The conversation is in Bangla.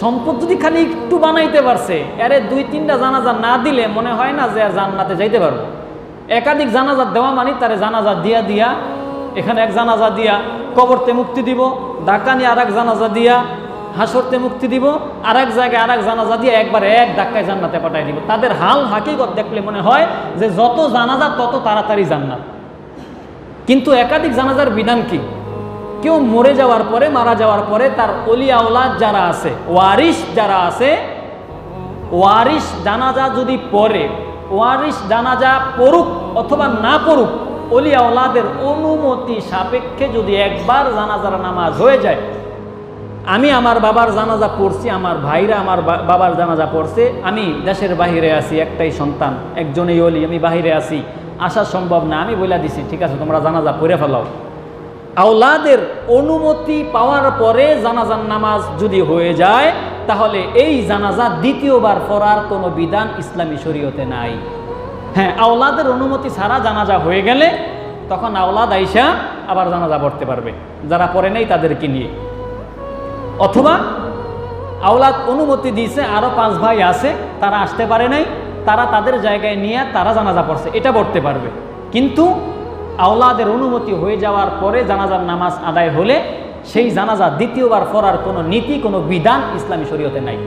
সম্পদ যদি খালি একটু বানাইতে পারছে আরে দুই তিনটা জানাজা না দিলে মনে হয় না যে আর জান্নাতে যাইতে পারব। একাধিক জানাজা দেওয়া মানে তারে জানাজা দিয়া দিয়া, এখানে এক জানাজা দিয়া কবরতে মুক্তি দিব নিয়ে আর এক জানাজা দিয়া হাসরতে মুক্তি দিব আর এক জায়গায় আর এক জানাজা দিয়ে একবার এক ধাক্কায় জান্নাতে পাঠাই দিব। তাদের হাল হাকিকত দেখলে মনে হয় যে যত জানাজা তত তাড়াতাড়ি জান্নাত। কিন্তু একাধিক জানাজার বিধান কি? কেউ মরে যাওয়ার পরে, মারা যাওয়ার পরে তার অলিয়া ওলাদ যারা আছে, ওয়ারিশ যারা আছে, ওয়ারিশ জানাজা যদি পড়ে, ওয়ারিশ জানাজা পড়ুক অথবা না পড়ুক অলিয়া ওলাদের অনুমতি সাপেক্ষে যদি একবার জানাজার নামাজ হয়ে যায়, আমি আমার বাবার জানাজা পড়ছি, আমার ভাইরা আমার বাবার জানাজা পড়ছে, আমি দেশের বাহিরে আছি, একটাই সন্তান, একজনেই অলি, আমি বাহিরে আছি, আসা সম্ভব না, আমি বলে দিছি, ঠিক আছে, তোমরা জানাজা পড়ে ফেলাও। আওলাদের অনুমতি পাওয়ার পরে জানাজার নামাজ যদি হয়ে যায়, তাহলে এই জানাজা দ্বিতীয়বার পড়ার কোনো বিধান ইসলামী শরীয়তে নাই। হ্যাঁ আওলাদের অনুমতি ছাড়া জানাজা হয়ে গেলে তখন আওলাদ আইসা আবার জানাজা পড়তে পারবে। যারা পড়ে নেই তাদেরকে নিয়ে। অথবা আওলাদ অনুমতি দিয়েছে আরও পাঁচ ভাই আছে, তারা আসতে পারে নাই, তারা তাদের জায়গায় নিয়ে তারা জানাজা পড়ছে, এটা পড়তে পারবে। কিন্তু আওলাদের অনুমতি হয়ে যাওয়ার পরে জানাজার নামাজ আদায় হলে সেই জানাজা দ্বিতীয়বার পড়ার কোনো নীতি, কোনো বিধান ইসলামী শরীয়তে নাই।